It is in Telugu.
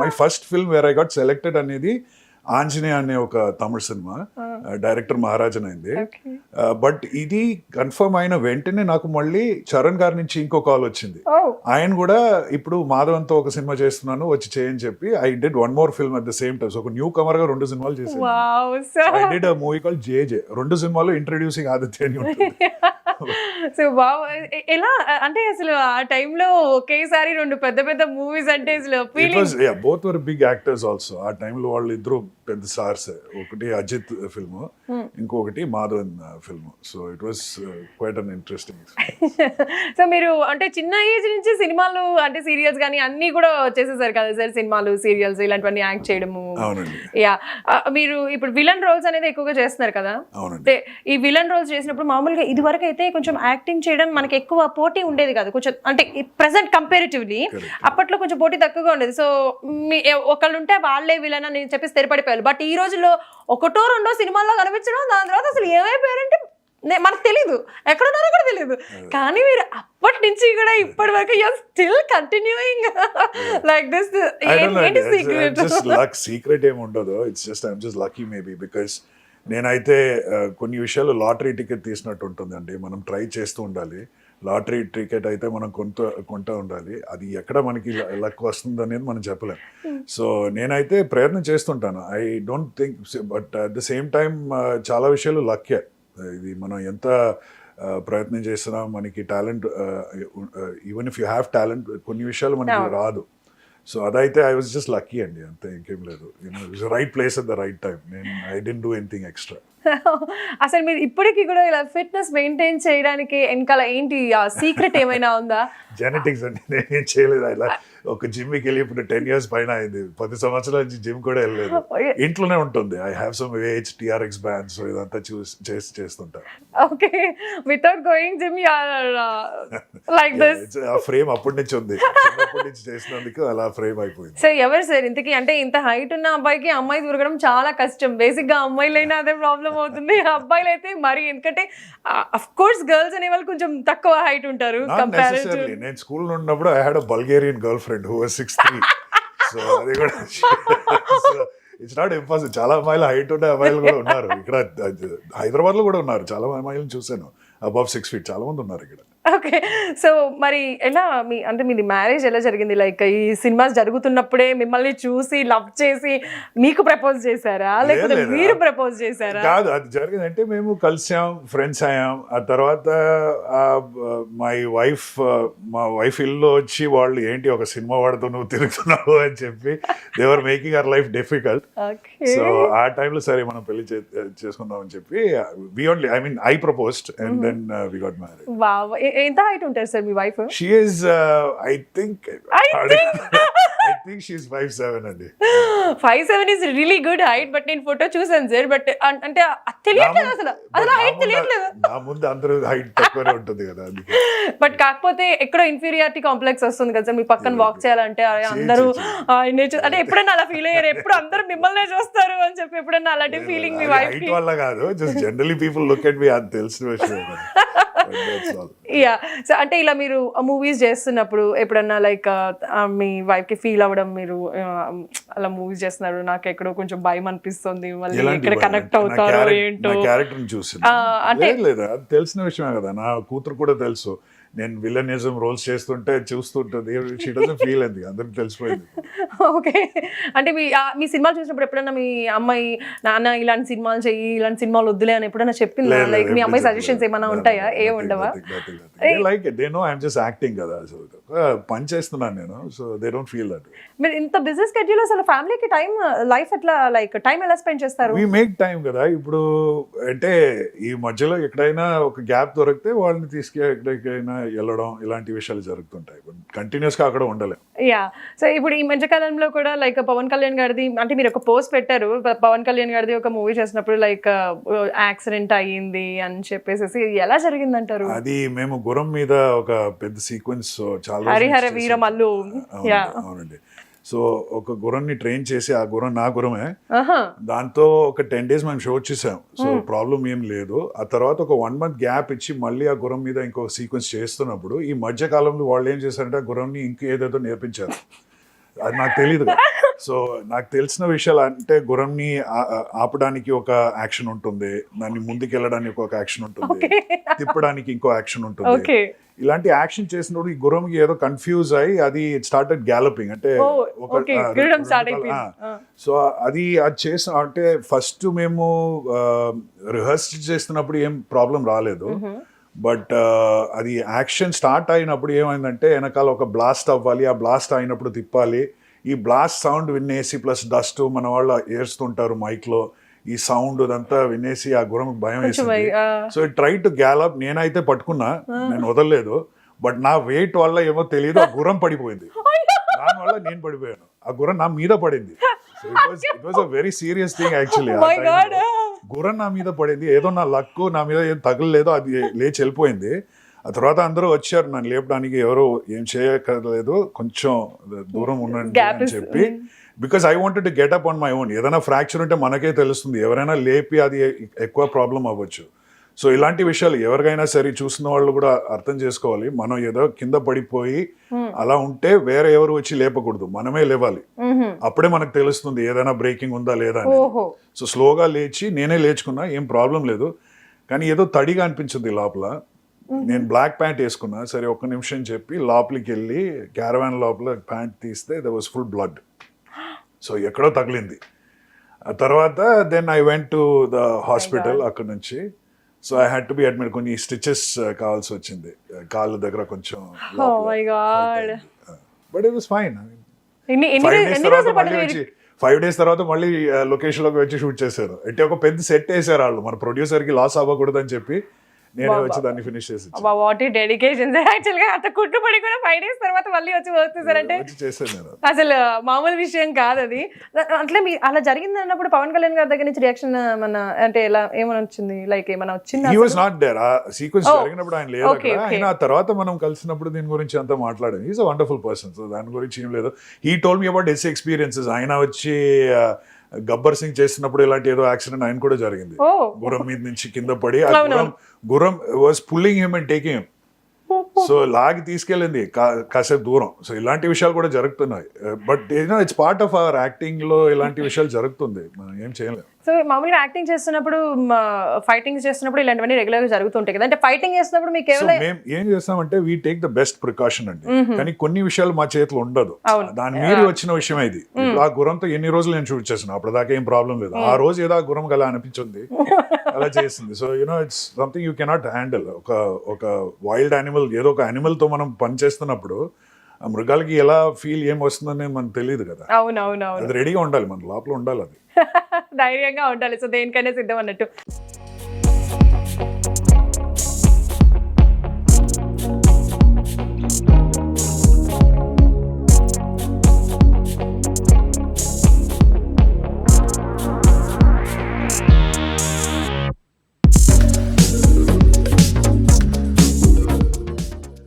My first film where I got selected అనేది ఆంజనేయ అనే ఒక తమిళ సినిమా. డైరెక్టర్ మహారాజన్ అయింది. బట్ ఇది కన్ఫర్మ్ అయిన వెంటనే నాకు మళ్ళీ చరణ్ గారి నుంచి ఇంకో కాల్ వచ్చింది. Oh, ఆయన కూడా ఇప్పుడు మాధవన్తో ఒక సినిమా చేస్తున్నాను వచ్చి చేయని చెప్పి I did one more film at the same time ఒక న్యూ కమర్గా రెండు సినిమాలు చేశాను I did movie call J J రెండు సినిమాలు ఇంట్రడ్యూసింగ్ ఆదిత్య అని ఉంటుంది. So wow. ఎలా? అంటే అసలు ఆ టైంలో ఒకేసారి రెండు పెద్ద పెద్ద మూవీస్ అంటే అసలు both were big actors also ఆ టైంలో వాళ్ళు ఇద్దరు పెద్ద స్టార్స్. ఒకటి అజిత్ ఫిల్మ్ ఇంకొకటి Madhavan film. So it was quite an interesting so మీరు అంటే చిన్న ఏజ్ నుంచి సినిమాలు అంటే సీరియల్స్ కానీ అన్ని కూడా చేసేసారు కదా సార్? సినిమాలు సీరియల్స్ ఇలాంటివన్నీ యాక్ట్ చేయడము. యా. మీరు ఇప్పుడు విలన్ రోల్స్ అనేది ఎక్కువగా చేస్తున్నారు కదా? అవునండి. అంటే ఈ విలన్ రోల్స్ చేసినప్పుడు మామూలుగా ఇది వరకు అయితే కొంచెం యాక్టింగ్ చేయడం మనకి ఎక్కువ పోటీ ఉండేది కాదు. కొంచెం అంటే ప్రెసెంట్ కంపారిటివ్లీ. అప్పట్లో కొంచెం పోటీ తక్కువగా ఉండేది. సో మీ ఒకళ్ళు ఉంటే వాళ్ళే విలన్ అని చెప్పి స్థిరపడిపోయారు బట్ ఈ రోజుల్లో ఒకటో రెండో సినిమాల్లో కనిపించడం దాని తర్వాత అసలు ఏమైపోయారంటే మనకు తెలీదు. ఎక్కడున్నారో కూడా తెలియదు కానీ మీరు అప్పటి నుంచి కూడా ఇప్పటి వరకు you're still continuing like this. ఏంటి సీక్రెట్. సీక్రెట్ ఏమి ఉండదు. It's just I'm just lucky maybe because నేనైతే కొన్ని విషయాలు లాటరీ టికెట్ తీసినట్టు ఉంటుందండి. మనం ట్రై చేస్తూ ఉండాలి. లాటరీ టికెట్ అయితే మనం కొంత కొంటూ ఉండాలి. అది ఎక్కడ మనకి లక్ వస్తుంది అనేది మనం చెప్పలేం. సో నేనైతే ప్రయత్నం చేస్తుంటాను. I don't think but at the same time చాలా విషయాలు లక్కే. ఇది మనం ఎంత ప్రయత్నం చేసినా మనకి talent even if you have talent కొన్ని విషయాలు మనకి. రాదు. సో అదైతే ఐ వాజ్ జస్ట్ లక్కీ అండి అంతే ఇంకేం లేదు. Right place at the right time నేను I didn't do anything extra అసలు మీరు ఇప్పటికీ కూడా ఇలా ఫిట్నెస్ మెయింటైన్ చేయడానికి వెనకాల ఏంటి? ఆ సీక్రెట్ ఏమైనా ఉందా? జెనెటిక్స్ అండి నేనేం చేయలేదు. ఇలా ఒక జిమ్కి వెళ్ళి ఇప్పుడు టెన్ ఇయర్స్ పైన అయింది. పది సంవత్సరాల నుంచి జిమ్ కూడా వెళ్ళలేదు. ఇంట్లోనే ఉంటుంది. I have some age TRX bands ఇదంతా చూసి చేసి చేస్తుంటా. Okay. Without going gym like this ఆ ఫ్రేమ్ అప్పటి నుంచి ఉంది. చిన్నప్పటి నుంచి చేసినందుకు అలా ఫ్రేమ్ అయిపోయింది. సార్ ఎవరు సార్? ఇంతకీ అంటే ఇంత హైట్ ఉన్న అబ్బాయికి అమ్మాయి దొరకడం చాలా కష్టం. బేసిక్గా అమ్మాయిలైనా అదే ప్రాబ్లం అవుతుంది అబ్బాయిలు అయితే మరి ఎందుకంటే అఫ్ కోర్స్ గర్ల్స్ అనే వాళ్ళు కొంచెం తక్కువ హైట్ ఉంటారు నేను స్కూల్ ఉన్నప్పుడు I had a Bulgarian girlfriend who was six three so అది కూడా ఇట్స్ నాట్ ఇంపాసిబుల్ చాలా అమ్మాయిలు హైట్ ఉండే అమ్మాయిలు కూడా ఉన్నారు. ఇక్కడ హైదరాబాద్లో కూడా ఉన్నారు. చాలా అమ్మాయిలను చూశాను. అబౌవ్ సిక్స్ ఫీట్ చాలా మంది ఉన్నారు ఇక్కడ. ఓకే. సో మరి ఎలా? మీ అంటే మీది మ్యారేజ్ ఎలా జరిగింది? లైక్ ఈ సినిమాస్ జరుగుతున్నప్పుడే మిమ్మల్ని చూసి లవ్ చేసి మీకు ప్రపోజ్ చేశారా? లేకపోతే. మీరు ప్రపోజ్ చేశారా? కాదు అది జరిగిందంటే మేము కలిసాం ఫ్రెండ్స్ అయ్యాం. ఆ తర్వాత మై వైఫ్ మా వైఫ్ ఇల్లు వచ్చి వాళ్ళు ఏంటి ఒక సినిమా వాడుతూ నువ్వు తిరుగుతున్నావు? అని చెప్పి they were making our life difficult okay. So ఆ టైంలో సరే మనం పెళ్ళి చేసుకుందాం అని చెప్పి we only I mean I proposed and then we got married wow. ఎంత హైట్ ఉంటారు sir me wife she is I think I think- I think she five seven అండి. Five seven is really good height but నేను ఫోటో చూసాను సార్ బట్ అంటే తెలియట్లేదు అసలు. అసలు హైట్ తెలియట్లేదు. నా ముందు అందరూ హైట్ తక్కువనే ఉంటుంది కదా బట్ కాకపోతే ఎక్కడో ఇన్ఫీరియారిటీ కాంప్లెక్స్ వస్తుంది కదా సార్ మీ పక్కన వాక్ చేయాలంటే అందరూ అంటే ఎప్పుడైనా అలా ఫీల్ అయ్యారు ఎప్పుడు అందరూ మిమ్మల్నే చూస్తారు అని చెప్పి ఎప్పుడైనా అలాంటి ఫీలింగ్ మీ వైఫ్ వల్ల కాదు just generally people look at me అది తెలిసిన విషయం. యా సో అంటే ఇలా మీరు మూవీస్ చేస్తున్నప్పుడు ఎప్పుడన్నా లైక్ మీ వైఫ్కి ఫీల్ అవ్వడం మీరు అలా మూవీస్ చేస్తున్నారు నాకు ఎక్కడో కొంచెం భయం అనిపిస్తుంది మళ్ళీ ఎక్కడ భయం? కనెక్ట్ అవుతారో ఏంటో. క్యారెక్టర్ చూసి అంటే- తెలిసిన విషయమే కదా నా కూతురు కూడా తెలుసు. నేను విలనిజం రోల్స్ చేస్తుంటే చూస్తుంటుంది. షీ డజన్ ఫీల్ అది అందరికి తెలిసిపోయింది. ఓకే. అంటే మీ మీ సినిమాలు చూసినప్పుడు ఎప్పుడన్నా మీ అమ్మాయి నాన్న ఇలాంటి సినిమాలు చెయ్యి ఇలాంటి సినిమాలు వద్దులే అని ఎప్పుడన్నా చెప్పిందా? లైక్ మీ అమ్మాయి సజెషన్స్. ఏమైనా ఉంటాయా? ఏ ఉండవా? it. They know I'm just acting కదా. సో పని చేస్తున్నాను నేను. So they don't feel that మీరు ఇంత బిజినెస్ స్కెడ్యూల్ అసలు ఫ్యామిలీకి టైం లైఫ్ ఎట్లా లైక్ టైం ఎలా స్పెండ్ చేస్తారు? వీ మేక్ టైం కదా. ఇప్పుడు అంటే ఈ మధ్యలో ఎక్కడైనా ఒక గ్యాప్ దొరికితే వాళ్ళని తీసుకు ఎక్కడికైనా వెళ్ళడం ఇలాంటి విషయాలు జరుగుతుంటాయి. కంటిన్యూస్గా అక్కడ ఉండలేం. యా సో ఇప్పుడు ఈ మధ్య కాలంలో కూడా లైక్ పవన్ కళ్యాణ్ గారిది అంటే మీరు ఒక పోస్ట్ పెట్టారు పవన్ కళ్యాణ్ గారిది ఒక మూవీ చేసినప్పుడు లైక్ యాక్సిడెంట్ అయ్యింది అని చెప్పేసి ఎలా జరిగిందంటారు? అది మేము గుర్రం మీద ఒక పెద్ద సీక్వెన్స్ చాలా హరిహర వీరమల్లు. యా అవునండి. సో ఒక గుర్రాన్ని ట్రైన్ చేసి ఆ గుర్రం నా గుర్రమే. దాంతో ఒక టెన్ డేస్ మేము షో చేసాం సో ప్రాబ్లం ఏం లేదు. ఆ తర్వాత ఒక వన్ మంత్ గ్యాప్ ఇచ్చి మళ్ళీ ఆ గుర్రం మీద ఇంకొక సీక్వెన్స్ చేస్తున్నప్పుడు ఈ మధ్య కాలంలో వాళ్ళు ఏం చేశారంటే ఆ గుర్రంని ఇంకేదేదో నేర్పించారు. అది నాకు తెలియదు సో నాకు తెలిసిన విషయాలు అంటే గుర్రంని ఆపడానికి ఒక యాక్షన్ ఉంటుంది. దాన్ని ముందుకు వెళ్ళడానికి ఒక యాక్షన్ ఉంటుంది. తిప్పడానికి ఇంకో యాక్షన్ ఉంటుంది. ఇలాంటి యాక్షన్ చేసినప్పుడు ఈ గుర్రంకి ఏదో కన్ఫ్యూజ్ అయ్యి అది స్టార్టెడ్ గ్యాలపింగ్ అంటే ఒక. సో అది అది చేసిన అంటే ఫస్ట్ మేము రిహర్స్ చేస్తున్నప్పుడు ఏం ప్రాబ్లం రాలేదు. బట్ అది యాక్షన్ స్టార్ట్ అయినప్పుడు ఏమైందంటే వెనకాల ఒక బ్లాస్ట్ అవ్వాలి. ఆ బ్లాస్ట్ అయినప్పుడు తిప్పాలి. ఈ బ్లాస్ట్ సౌండ్ వినేసి ప్లస్ డస్ట్ మన వాళ్ళు ఏడుస్తుంటారు మైక్లో. ఈ సౌండ్ అదంతా వినేసి ఆ గురం భయం వేసింది. సో ట్రై టు గ్యాలప్ నేనైతే పట్టుకున్నా. నేను వదలలేదు. బట్ నా వెయిట్ వల్ల ఏమో తెలియదు. ఆ గుర్రం పడిపోయింది. దానివల్ల నేను పడిపోయాను. ఆ గుర్రం నా మీద పడింది. It was a very serious thing actually. గుర్రం నా మీద పడింది. ఏదో నా లక్ నా మీద ఏం తగలలేదు అది లేచి వెళ్ళిపోయింది. ఆ తర్వాత అందరూ వచ్చారు నన్ను లేపడానికి. ఎవరు ఏం చేయక్కర్లేదు. కొంచెం దూరం ఉండండి అని చెప్పి. Because I wanted to get up on my own ఏదైనా ఫ్రాక్చర్ ఉంటే మనకే తెలుస్తుంది. ఎవరైనా లేపి అది ఎక్కువ ప్రాబ్లం అవ్వచ్చు. సో ఇలాంటి విషయాలు ఎవరికైనా సరే చూసిన వాళ్ళు కూడా అర్థం చేసుకోవాలి. మనం ఏదో కింద పడిపోయి అలా ఉంటే వేరే ఎవరు వచ్చి లేపకూడదు. మనమే లేవాలి. అప్పుడే మనకు తెలుస్తుంది ఏదైనా బ్రేకింగ్ ఉందా లేదా అని. సో స్లోగా లేచి నేనే లేచుకున్నా ఏం ప్రాబ్లం లేదు. కానీ ఏదో తడిగా అనిపించింది లోపల. నేను బ్లాక్ ప్యాంట్ వేసుకున్నా. సరే ఒక్క నిమిషం చెప్పి లోపలికి వెళ్ళి క్యారవాన్ లోపల ప్యాంట్ తీస్తే the was full blood so ఎక్కడో తగిలింది. ఆ తర్వాత then I went to the hospital అక్కడ నుంచి. So I had to be admit కొన్ని స్టిచెస్ కావాల్సి వచ్చింది. కాళ్ళ దగ్గర కొంచెం but it was fine five days తర్వాత మళ్ళీ పడుతుంది వచ్చి ఫైవ్ డేస్ తర్వాత మళ్ళీ లొకేషన్లోకి వచ్చి షూట్ చేశారు. అంటే ఒక పెద్ద సెట్ వేసారు వాళ్ళు. మన ప్రొడ్యూసర్కి లాస్ అవ్వకూడదని చెప్పి నేనే వచ్చి దాన్ని ఫినిష్ చేసి. వాట్ ఈ డెడికేషన్ యాక్చువల్గా అంత కుట్టు పడి కూడా ఫైవ్ డేస్ తర్వాత మళ్ళీ వచ్చి వర్క్ చేశారంటే వచ్చి చేశాను నేను. అసలు మామూలు విషయం కాదు అది. అట్లా మీ అలా జరిగింది అన్నప్పుడు పవన్ కళ్యాణ్ గారి దగ్గర నుంచి రియాక్షన్ మన అంటే ఎలా ఏమైనా వచ్చింది? లైక్ ఏమైనా వచ్చిందా హీ వాజ్ నాట్ దేర్ ఆ సీక్వెన్స్ Oh, జరిగినప్పుడు ఆయన లేదు. ఆయన ఆ తర్వాత మనం కలిసినప్పుడు దీని గురించి అంతా మాట్లాడాం is a wonderful person so దాని గురించి ఏం లేదు. He told me about his experiences ఆయన వచ్చి గబ్బర్ సింగ్ చేస్తున్నప్పుడు ఇలాంటి ఏదో యాక్సిడెంట్ ఆయన కూడా జరిగింది. గుర్రం మీద నుంచి కింద పడి. గుర్రం గుర్రం was pulling him and taking him so లాగి తీసుకెళ్ళింది కాసేపు దూరం. సో ఇలాంటి విషయాలు కూడా జరుగుతున్నాయి. But you know it's part of our యాక్టింగ్లో ఇలాంటి విషయాలు జరుగుతుంది. మనం ఏం చేయలేం. సో మామూలుగా యాక్టింగ్ చేస్తున్నప్పుడు ఫైటింగ్ చేస్తున్నప్పుడు ఇలాంటివన్నీ రెగ్యులర్గా జరుగుతుంటాయి కదా. అంటే ఫైటింగ్ చేస్తున్నప్పుడు మీకు కేవలం మేము ఏం చేస్తామంటే we take the best precaution అండి. కానీ కొన్ని విషయాలు మా చేతిలో ఉండదు. దాని మీరు వచ్చిన విషయం ఇది. ఆ గుర్రంతో ఎన్ని రోజులు నేను షూట్ చేసిన అప్పుడు దాకా ఏం ప్రాబ్లం లేదు. ఆ రోజు ఏదో ఆ గుర్రం అలా అనిపించింది. అలా చేసింది. So you know it's something you cannot handle ఒక ఒక వైల్డ్ యానిమల్ ఏదో ఒక యానిమల్తో మనం పని చేస్తున్నప్పుడు ఆ మృగాలకి ఎలా ఫీల్ ఏం వస్తుందని మనకు తెలియదు కదా. అవును అవును అవును అది రెడీగా ఉండాలి మన లోపల ఉండాలి అది. ధైర్యంగా ఉండాలి. సో దేనికైనా సిద్ధం అన్నట్టు.